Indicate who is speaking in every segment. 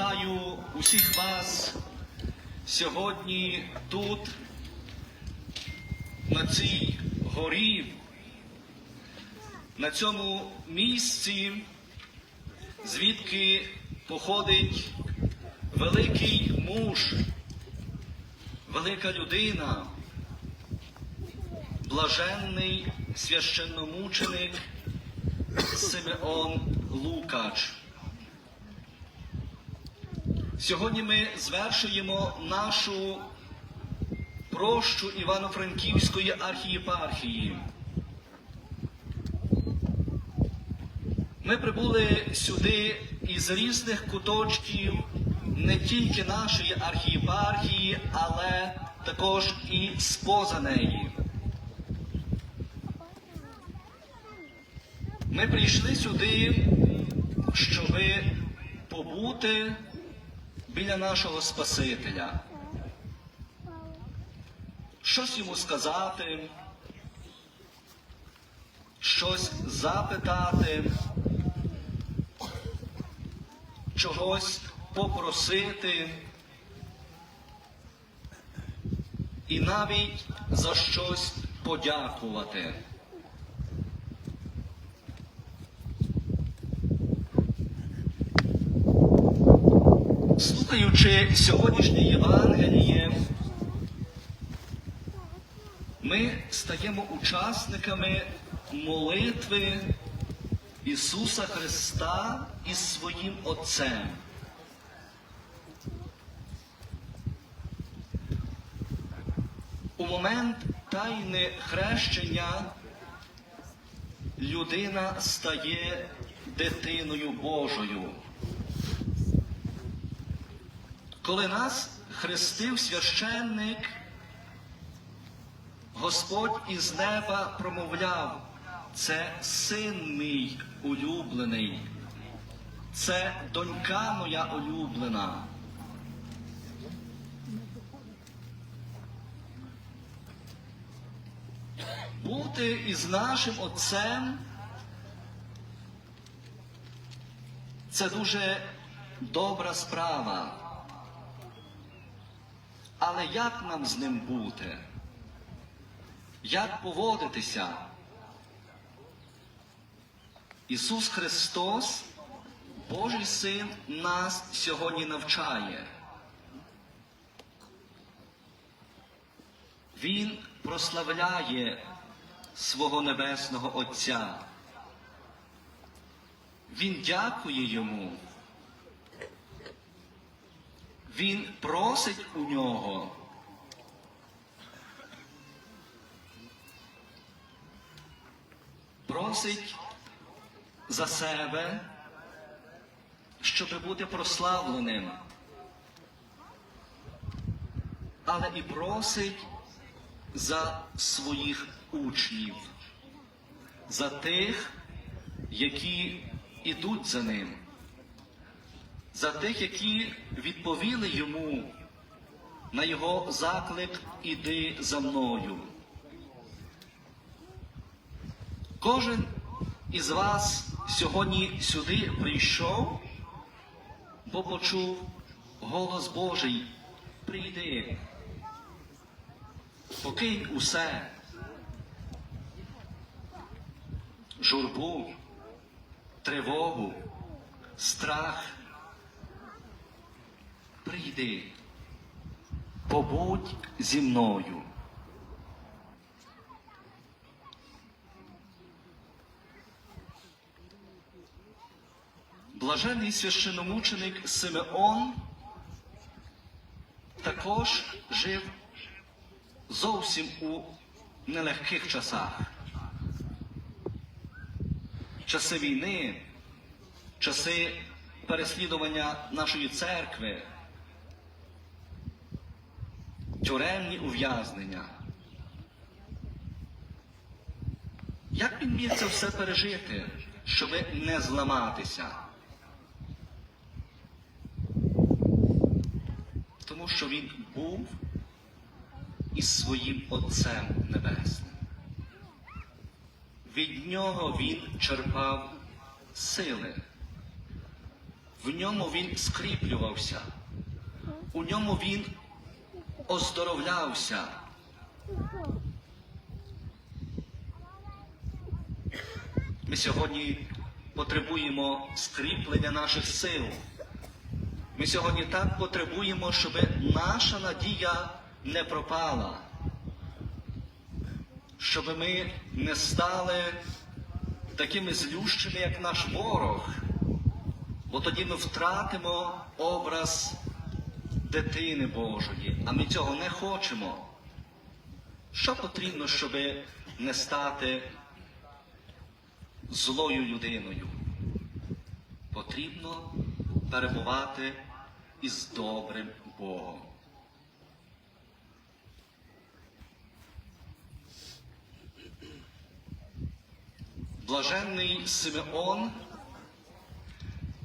Speaker 1: вітаю усіх вас сьогодні тут, на цій горі, на цьому місці, звідки походить великий муж, велика людина, блаженний священномученик Симеон Лукач. Сьогодні ми звершуємо нашу прощу Івано-Франківської архієпархії. Ми прибули сюди із різних куточків не тільки нашої архієпархії, але також і споза неї. Ми прийшли сюди, щоби побути біля нашого Спасителя. Щось йому сказати, щось запитати, чогось попросити і навіть за щось подякувати. Слухаючи сьогоднішнє Євангеліє, ми стаємо учасниками молитви Ісуса Христа із своїм Отцем. У момент тайни хрещення людина стає дитиною Божою. Коли нас хрестив священник, Господь із неба промовляв, це син мій улюблений, це донька моя улюблена. Бути із нашим Отцем це дуже добра справа. Але як нам з ним бути? Як поводитися? Ісус Христос, Божий Син, нас сьогодні навчає. Він прославляє свого Небесного Отця. Він дякує йому. Він просить у нього. Просить за себе, щоб бути прославленим. Але і просить за своїх учнів, за тих, які ідуть за ним за тих, які відповіли йому на його заклик Іди за мною. Кожен із вас сьогодні сюди прийшов, бо почув голос Божий. Прийди, покинь усе, журбу, тривогу, страх прийди, побудь зі мною. Блажений священомученик Симеон також жив зовсім у нелегких часах. Часи війни, часи переслідування нашої церкви, тюремні ув'язнення. Як він міг це все пережити, щоб не зламатися? Тому що він був із своїм Отцем Небесним. Від нього він черпав сили. В ньому він скріплювався, у ньому він оздоровлявся. Ми сьогодні потребуємо скріплення наших сил. Ми сьогодні так потребуємо, щоб наша надія не пропала, щоб ми не стали такими злющими, як наш ворог, бо тоді ми втратимо образ дитини Божої, а ми цього не хочемо. Що потрібно, щоб не стати злою людиною? Потрібно перебувати із добрим Богом. Блаженний Симеон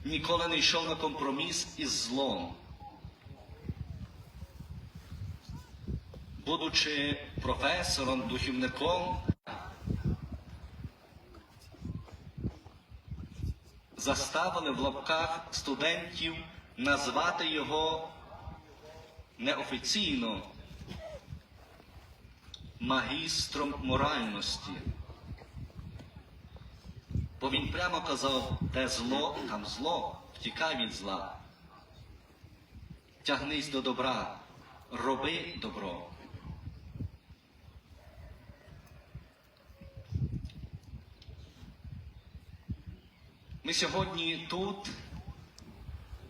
Speaker 1: ніколи не йшов на компроміс із злом. Будучи професором, духівником, заставили в лапках студентів назвати його неофіційно магістром моральності. Бо він прямо казав, де зло, там зло, втікай від зла. Тягнись до добра, роби добро. Ми сьогодні тут,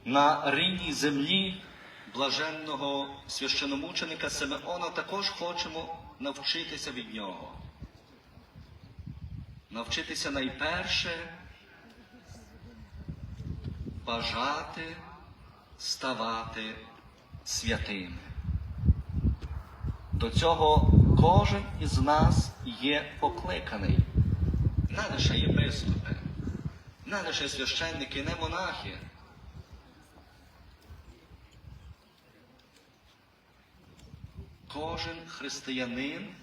Speaker 1: на рідній землі блаженного священомученика Симеона, також хочемо навчитися від нього. Навчитися найперше бажати ставати святим. До цього кожен із нас є покликаний. Не лише єпископи, не лише священники, не монахи. Кожен християнин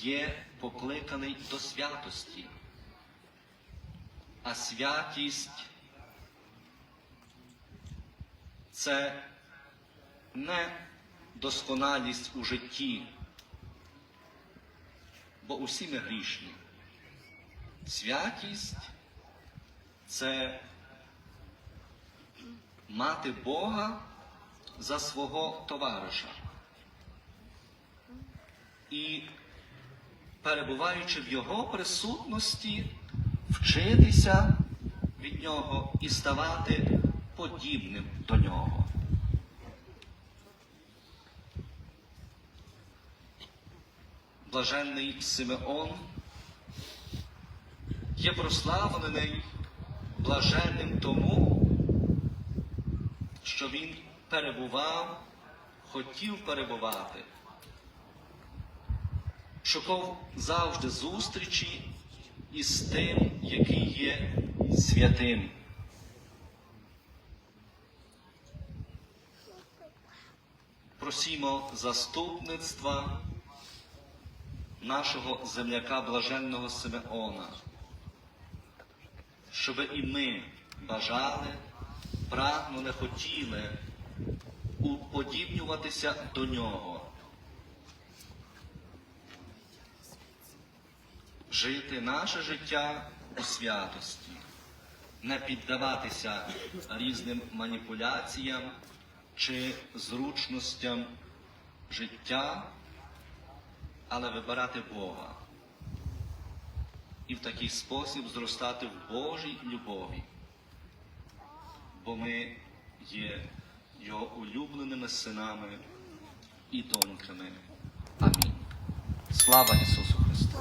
Speaker 1: є покликаний до святості. А святість це не досконалість у житті, бо усі ми грішні. Святість це мати Бога за свого товариша. І перебуваючи в Його присутності, вчитися від Нього і ставати подібним до Нього. Блаженний Симеон є прославлений блаженним тому, що він перебував, хотів перебувати, шукав завжди зустрічі із тим, який є святим. Просімо заступництва нашого земляка блаженного Симеона, щоб і ми бажали, прагнули, хотіли уподібнюватися до нього. Жити наше життя у святості, не піддаватися різним маніпуляціям чи зручностям життя, але вибирати Бога і в такий спосіб зростати в Божій любові, бо ми є Його улюбленими синами і доньками. Амінь. Слава Ісусу Христу!